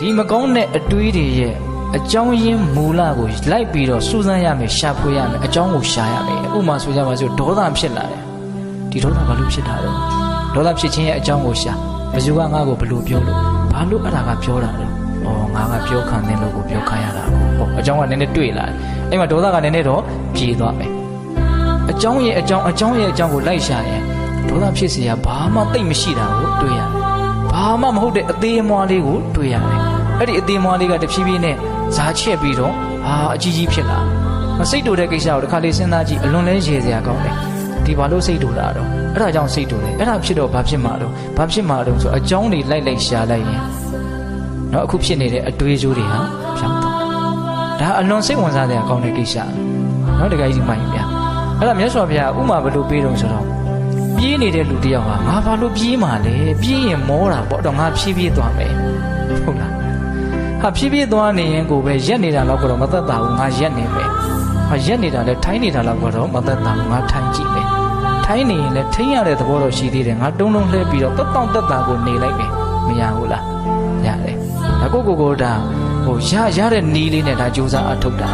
ဒီမကောင်းတဲ့အတွေးတွေရဲ့အကြောင်းရင်းမူလကိုလိုက်ပြီးတော့စူးစမ်းရမယ်ရှာဖွေရမယ်အကြောင်းကိုရှာရမယ်ဥပမာဆိုကြပါစို့ဒေါသဖြစ်လာတယ်ဒီဒေါသဘာလို့ဖြစ်တာလဲဒေါသဖြစ်ခြင်းရဲ့အကြောင်းကိုရှာဘယ်သူကငါ့ကိုဘယ်လိုပြောလို့ဘာလို့အဲ့ဒါကပြောတာလဲဩငါကပြောခံတဲ့လို့ကိုပြောခံရတာဟောအကြောင်းကနည်းနည်းတွေ့လာတယ်အဲ့မှာဒေါသကနည်းနည်းတော့ပြေသွားမယ်အကြောင်းရဲ့အကြောင်းအကြောင်းရဲ့အကြောင်းကိုလိုက်ရှာရင်ဒေါသဖြစ်เสียဘာမှတိတ်မရှိတာကိုတွေ့ရတယ် ဘာမှမဟုတ်တဲ့အသေးအမွားလေးကိုတွေ့ရတယ်။အဲ့ဒီအသေးအမွားလေးကတဖြည်းဖြည်းနဲ့ဇာချက်ပြီးတော့ဟာအကြီးကြီးဖြစ်လာ။မစိတ်တူတဲ့ကိစ္စကိုတစ်ခါလေးစဉ်းစားကြည့်အလွန်လဲရေစရာကောင်းတယ်။ဒီဘာလို့စိတ်တူတာတော့အဲ့ဒါကြောင့်စိတ်တူတယ်။အဲ့ဒါဖြစ်တော့ဘာဖြစ်မှာတော့ဘာဖြစ်မှာတော့ဆိုအကြောင်းတွေလိုက်လိုက်ရှာလိုက်ရင်တော့အခုဖြစ်နေတဲ့အတွေးကြိုးတွေဟာပြောင်းသွား။ဒါအလွန်စိတ်ဝင်စားစရာကောင်းတဲ့ကိစ္စ။နော်တကယ်ကြီးမှန်ပြီဗျာ။အဲ့ဒါမြတ်စွာဘုရားဥမာဘယ်လိုပေးတော့ဆိုတော့ပြေး နေတဲ့လူတစ်ယောက်ဟာငါဘာလို့ပြေးမှာလဲပြေးရင်မောတာပေါ့တော့ငါဖြည်းဖြည်းသွားမယ်ဟုတ်လားဟာဖြည်းဖြည်းသွားနေရင်ကိုပဲရက်နေတာတော့ကတော့မသက်သာဘူးငါရက်နေမယ်ဟာရက်နေတာလဲထိုင်းနေတာတော့ကတော့မသက်သာဘူးငါထိုင်းကြည့်မယ်ထိုင်းနေရင်လဲထိန်းရတဲ့သဘောတော့ရှိသေးတယ်ငါတုံးလုံးလှဲပြီးတော့တက်တောင့်တက်တာကိုနေလိုက်မယ်မရဘူးလားရတယ်ဒါကိုကိုကိုဒါဟိုရရတဲ့နီးလေးနဲ့ဒါစူးစမ်းအထုတ်တာ